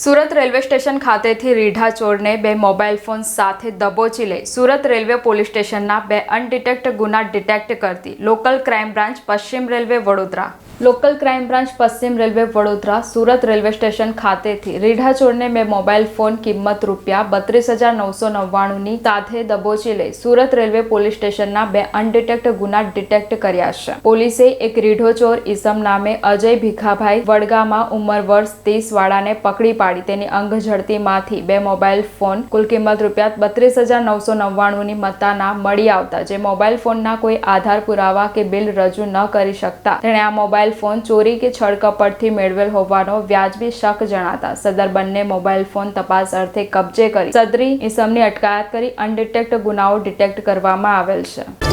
Surat railway station ખાતેથી રીઢા ચોરને બે મોબાઈલ ફોન સાથે દબોચી લઈ સુરત રેલવે પોલીસ સ્ટેશનના બે અનડિટેક્ટ ગુના ડિટેક્ટ કરતી લોકલ ક્રાઇમ બ્રાન્ચ પશ્ચિમ railway Vadodara. Local crime branch પશ્ચિમ railway Vadodara Surat railway station ખાતેથી રીઢા ચોરને મેં મોબાઈલ ફોન કિંમત રૂપિયા બત્રીસ હજાર નવસો નવ્વાણુંની સાથે દબોચી લઈ સુરત રેલવે પોલીસ સ્ટેશનના બે અનડિટેક્ટ ગુના ડિટેક્ટ કર્યા છે. પોલીસે એક રીઢો ચોર ઈસમ નામે અજય ભીખાભાઈ વડગામાં ઉંમર વર્ષ ત્રીસ વાળાને પકડી પાડી તેની અંગ ઝડતીમાંથી બે મોબાઈલ ફોન કુલ કિંમત રૂપિયા બત્રીસ હજાર નવસો નવ્વાણુંની મતાના મળી આવતા, જે મોબાઈલ ફોનના કોઈ આધાર પુરાવા કે બિલ રજૂ ન કરી શકતા. તેણે આ મોબાઈલ ફોન ચોરી કે છળકપટથી મેળવેલ હોવાનો વ્યાજબી શક જણાતા સદર બંને મોબાઈલ ફોન તપાસ અર્થે કબજે કરી સદરી ઈસમની અટકાયત કરી અનડિટેક્ટ ગુનાઓ ડિટેક્ટ કરવામાં આવેલ છે.